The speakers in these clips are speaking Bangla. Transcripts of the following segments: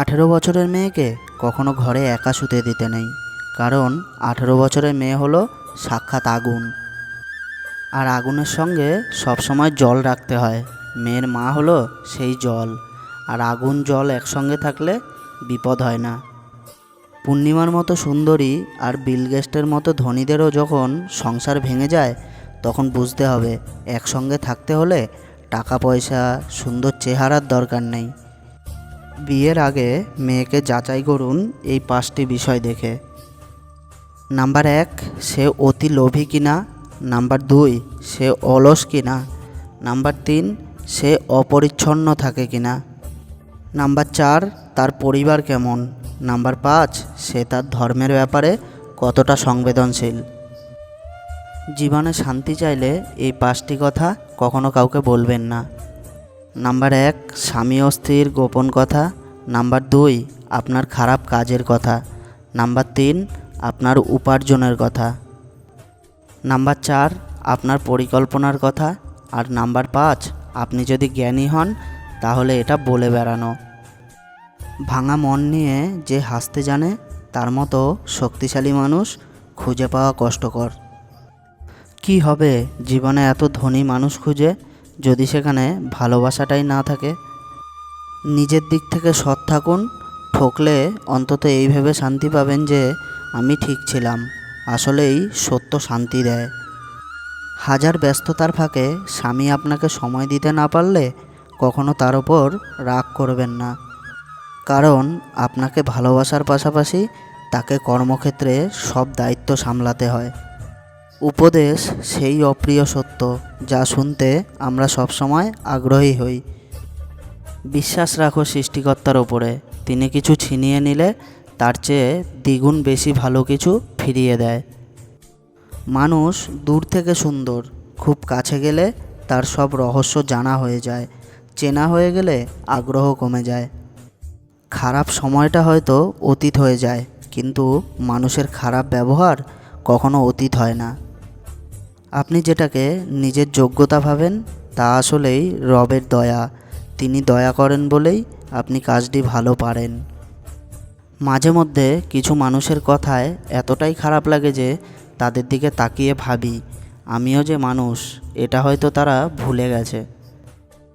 আঠেরো বছরের মেয়েকে কখনো ঘরে একা শুতে দিতে নেই, কারণ আঠেরো বছরের মেয়ে হলো সাক্ষাৎ আগুন। আর আগুনের সঙ্গে সবসময় জল রাখতে হয়, মেয়ের মা হলো সেই জল, আর আগুন জল একসঙ্গে থাকলে বিপদ হয় না। পূর্ণিমার মতো সুন্দরী আর বিলগেস্টের মতো ধনীদেরও যখন সংসার ভেঙে যায়, তখন বুঝতে হবে, একসঙ্গে থাকতে হলে টাকা পয়সা, সুন্দর চেহারার দরকার নেই। বিয়ের আগে মেয়েকে যাচাই করুন এই পাঁচটি বিষয় দেখে। নাম্বার এক, সে অতি লোভী কিনা? নাম্বার দুই, সে অলস কিনা? নাম্বার তিন, সে অপরিচ্ছন্ন থাকে কিনা? নাম্বার চার, তার পরিবার কেমন? নাম্বার পাঁচ, সে তার ধর্মের ব্যাপারে কতটা সংবেদনশীল? জীবনে শান্তি চাইলে এই পাঁচটি কথা কখনো কাউকে বলবেন না। নাম্বার এক, স্বামী স্ত্রীর গোপন কথা। নাম্বার দুই, আপনার খারাপ কাজের কথা। নাম্বার তিন, আপনার উপার্জনের কথা। নাম্বার চার, আপনার পরিকল্পনার কথা। আর নাম্বার পাঁচ, আপনি যদি জ্ঞানী হন, তাহলে এটা বলে বেড়ানো। ভাঙা মন নিয়ে যে হাসতে জানে, তার মতো শক্তিশালী মানুষ খুঁজে পাওয়া কষ্টকর। কি হবে? জীবনে এত ধনী মানুষ খুঁজে যদি সেখানে ভালোবাসাটাই না থাকে, নিজের দিক থেকে সৎ থাকুন, ঠকলে অন্তত এই ভেবে শান্তি পাবেন যে আমি ঠিক ছিলাম, আসলেই সত্য শান্তি দেয়। হাজার ব্যস্ততার ফাঁকে স্বামী আপনাকে সময় দিতে না পারলে কখনো তার ওপর রাগ করবেন না। কারণ আপনাকে ভালোবাসার পাশাপাশি তাকে কর্মক্ষেত্রে সব দায়িত্ব সামলাতে হয়। উপদেশ সেই অপ্রিয় সত্য যা শুনতে আমরা সবসময় আগ্রহী হই। বিশ্বাস রাখো সৃষ্টিকর্তার ওপরে। তিনি কিছু ছিনিয়ে নিলে তার চেয়ে দ্বিগুণ বেশি ভালো কিছু ফিরিয়ে দেয়। মানুষ দূর থেকে সুন্দর, খুব কাছে গেলে তার সব রহস্য জানা হয়ে যায়, চেনা হয়ে গেলে আগ্রহ কমে যায়। খারাপ সময়টা হয়তো অতীত হয়ে যায়, কিন্তু মানুষের খারাপ ব্যবহার কখনো অতীত হয় না। আপনি যেটাকে নিজের যোগ্যতা ভাবেন, তা আসলেই রবের দয়া। তিনি দয়া করেন বলেই আপনি কাজটি ভালো পারেন। মাঝে মধ্যে কিছু মানুষের কথায় এতটাই খারাপ লাগে যে, তাদের দিকে তাকিয়ে ভাবি, আমিও যে মানুষ, এটা হয়তো তারা ভুলে গেছে।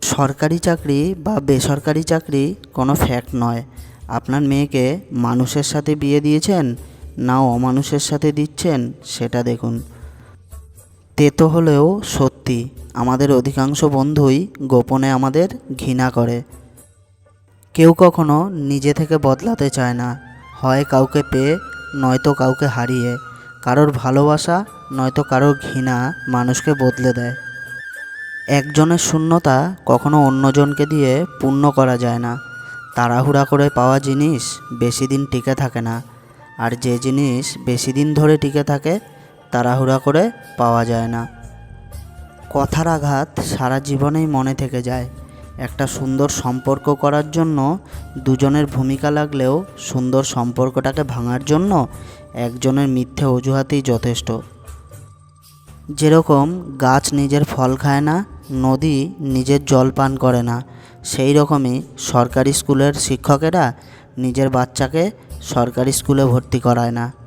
সরকারি চাকরি বা বেসরকারি চাকরি কোনো ফ্যাক্ট নয়। আপনার মেয়েকে মানুষের সাথে বিয়ে দিয়েছেন, না অমানুষের সাথে দিচ্ছেন, সেটা দেখুন। তেতো হলেও সত্যি, আমাদের অধিকাংশ বন্ধুই গোপনে আমাদের ঘৃণা করে। কেউ কখনো নিজে থেকে বদলাতে চায় না, হয় কাউকে পেয়ে, নয়তো কাউকে হারিয়ে। কারোর ভালোবাসা, নয়তো কারোর ঘৃণা মানুষকে বদলে দেয়। একজনের শূন্যতা কখনো অন্যজনকে দিয়ে পূর্ণ করা যায় না। তাড়াহুড়া করে পাওয়া জিনিস বেশি দিন টিকে থাকে না, আর যে জিনিস বেশি দিন ধরে টিকে থাকে তাড়াহুড়া করে পাওয়া যায় না। কথার আঘাত সারা জীবনেই মনে থেকে যায়। একটা সুন্দর সম্পর্ক করার জন্য দুজনের ভূমিকা লাগলেও সুন্দর সম্পর্কটাকে ভাঙার জন্য একজনের মিথ্যে অজুহাতেই যথেষ্ট। যেরকম গাছ নিজের ফল খায় না, নদী নিজের জল পান করে না, সেই রকমই সরকারি স্কুলের শিক্ষকেরা নিজের বাচ্চাকে সরকারি স্কুলে ভর্তি করায় না।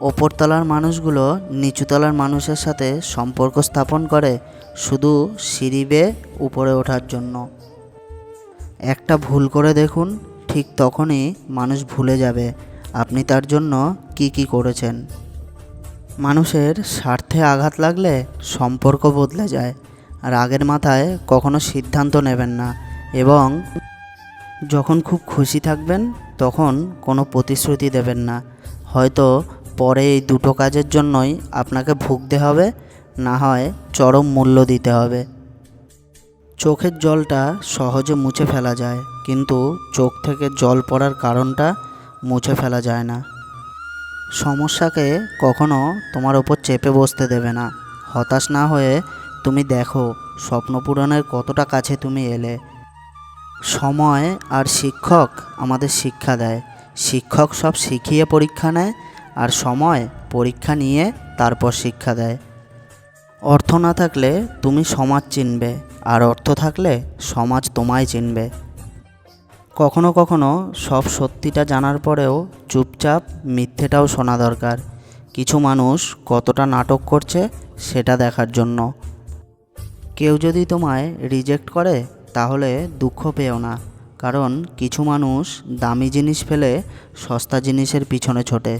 ওপরতলার মানুষগুলো নিচুতলার মানুষের সাথে সম্পর্ক স্থাপন করে শুধু সিঁড়ি বেয়ে উপরে ওঠার জন্য। একটা ভুল করে দেখুন, ঠিক তখনই মানুষ ভুলে যাবে আপনি তার জন্য কি কি করেছেন। মানুষের স্বার্থে আঘাত লাগলে সম্পর্ক বদলে যায় রাগের মাথায় কখনো সিদ্ধান্ত নেবেন না এবং যখন খুব খুশি থাকবেন তখন কোনো প্রতিশ্রুতি দেবেন না। হয়তো পরে এই দুটো কাজের জন্যই আপনাকে ভুগতে হবে, না হয় চরম মূল্য দিতে হবে। চোখের জলটা সহজে মুছে ফেলা যায়, কিন্তু চোখ থেকে জল পড়ার কারণটা মুছে ফেলা যায় না। সমস্যাকে কখনো তোমার ওপর চেপে বসতে দেবে না। হতাশ না হয়ে তুমি দেখো, স্বপ্ন পূরণের কতটা কাছে তুমি এলে। সময় আর শিক্ষক আমাদের শিক্ষা দেয়। শিক্ষক সব শিখিয়ে পরীক্ষা নেয় আর সময় পরীক্ষা নিয়ে তারপর শিক্ষা দেয়। অর্থ না থাকলে তুমি সমাজ চিনবে, আর অর্থ থাকলে সমাজ তোমায় চিনবে। কখনো কখনো সব সত্যিটা জানার পরেও চুপচাপ মিথ্যেটাও শোনা দরকার। কিছু মানুষ কতটা নাটক করছে সেটা দেখার জন্য। কেউ যদি তোমায় রিজেক্ট করে, তাহলে দুঃখ পেও না, কারণ কিছু মানুষ দামি জিনিস ফেলে সস্তা জিনিসের পিছনে ছোটে।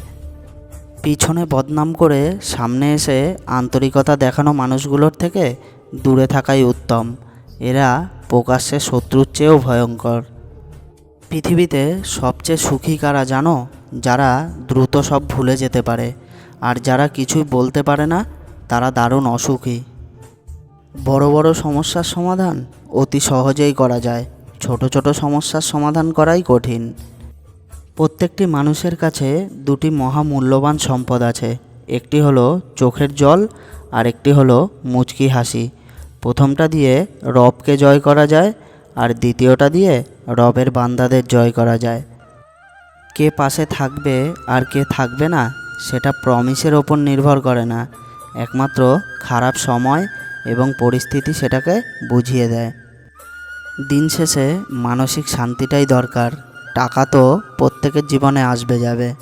পিছনে বদনাম করে সামনে এসে আন্তরিকতা দেখানো মানুষগুলোর থেকে দূরে থাকাই উত্তম। এরা প্রকাশ্যে শত্রুর চেয়েও ভয়ঙ্কর। পৃথিবীতে সবচেয়ে সুখী কারা জানো? যারা দ্রুত সব ভুলে যেতে পারে। আর যারা কিছুই বলতে পারে না, তারা দারুণ অসুখী। বড় বড় সমস্যার সমাধান অতি সহজেই করা যায়। ছোট ছোট সমস্যার সমাধান করাই কঠিন। প্রত্যেকটি মানুষের কাছে দুটি মহামূল্যবান সম্পদ আছে। একটি হলো চোখের জল, আর একটি হলো মুচকি হাসি। প্রথমটা দিয়ে রবকে জয় করা যায়, আর দ্বিতীয়টা দিয়ে রবের বান্দাদের জয় করা যায়। কে পাশে থাকবে আর কে থাকবে না, সেটা প্রমিসের ওপর নির্ভর করে না। একমাত্র খারাপ সময় এবং পরিস্থিতি সেটাকে বুঝিয়ে দেয়। দিন শেষে মানসিক শান্তিটাই দরকার। টাকা তো প্রত্যেকের জীবনে আসবে যাবে।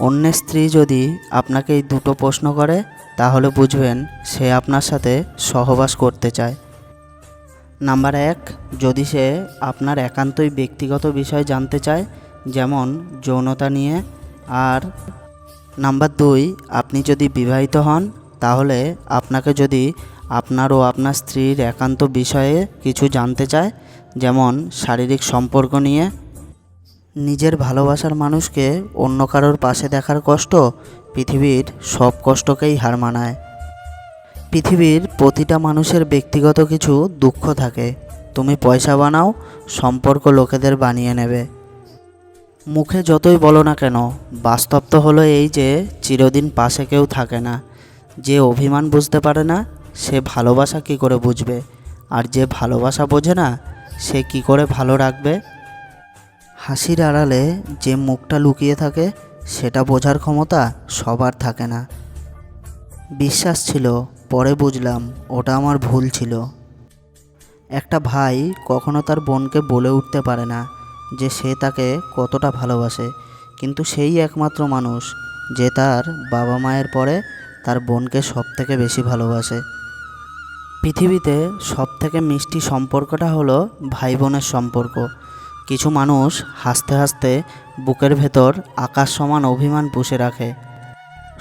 অন্যের স্ত্রী যদি আপনাকে এই দুটো প্রশ্ন করে, তাহলে বুঝবেন সে আপনার সাথে সহবাস করতে চায়। নাম্বার এক, যদি সে আপনার একান্তই ব্যক্তিগত বিষয় জানতে চায়, যেমন যৌনতা নিয়ে, আর নাম্বার দুই, আপনি যদি বিবাহিত হন, তাহলে আপনাকে যদি আপনার ও আপনার স্ত্রীর একান্ত বিষয়ে কিছু জানতে চায়, যেমন শারীরিক সম্পর্ক নিয়ে নিজের ভালোবাসার মানুষকে অন্য কারোর পাশে দেখার কষ্ট পৃথিবীর সব কষ্টকেই হার মানায়। পৃথিবীর প্রতিটা মানুষের ব্যক্তিগত কিছু দুঃখ থাকে। তুমি পয়সা বানাও, সম্পর্ক লোকেদের বানিয়ে নেবে। মুখে যতই বলো না কেন, বাস্তব তো হলো এই যে চিরদিন পাশে কেউ থাকে না। যে অভিমান বুঝতে পারে না, সে ভালোবাসা কী করে বুঝবে? আর যে ভালোবাসা বোঝে না, সে কি করে ভালো রাখবে? হাসির আড়ালে যে মুখটা লুকিয়ে থাকে, সেটা বোঝার ক্ষমতা সবার থাকে না। বিশ্বাস ছিল, পরে বুঝলাম, ওটা আমার ভুল ছিল। একটা ভাই কখনো তার বোনকে বলে উঠতে পারে না যে সে তাকে কতটা ভালোবাসে, কিন্তু সেই একমাত্র মানুষ যে তার বাবা মায়ের পরে তার বোনকে সব থেকে বেশি ভালোবাসে। পৃথিবীতে সব থেকে মিষ্টি সম্পর্কটা হলো ভাই বোনের সম্পর্ক। কিছু মানুষ হাসতে হাসতে বুকের ভেতর আকাশ সমান অভিমান পুষে রাখে।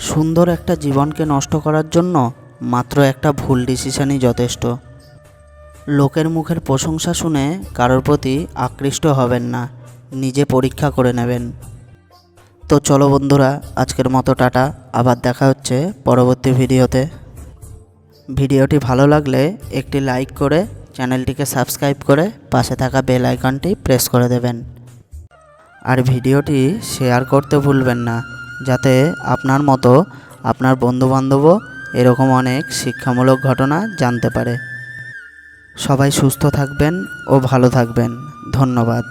সুন্দর একটা জীবনকে নষ্ট করার জন্য মাত্র একটা ভুল ডিসিশনই যথেষ্ট। লোকের মুখের প্রশংসা শুনে কারোর প্রতি আকৃষ্ট হবেন না, নিজে পরীক্ষা করে নেবেন। তো চলো বন্ধুরা, আজকের মতো টাটা, আবার দেখা হচ্ছে পরবর্তী ভিডিওতে। ভিডিওটি ভালো লাগলে একটি লাইক করে চ্যানেলটিকে সাবস্ক্রাইব করে পাশে থাকা বেল আইকনটি প্রেস করে দেবেন। আর ভিডিওটি শেয়ার করতে ভুলবেন না, যাতে আপনার মতো আপনার বন্ধুবান্ধবও এরকম অনেক শিক্ষামূলক ঘটনা জানতে পারে। সবাই সুস্থ থাকবেন ও ভালো থাকবেন। ধন্যবাদ।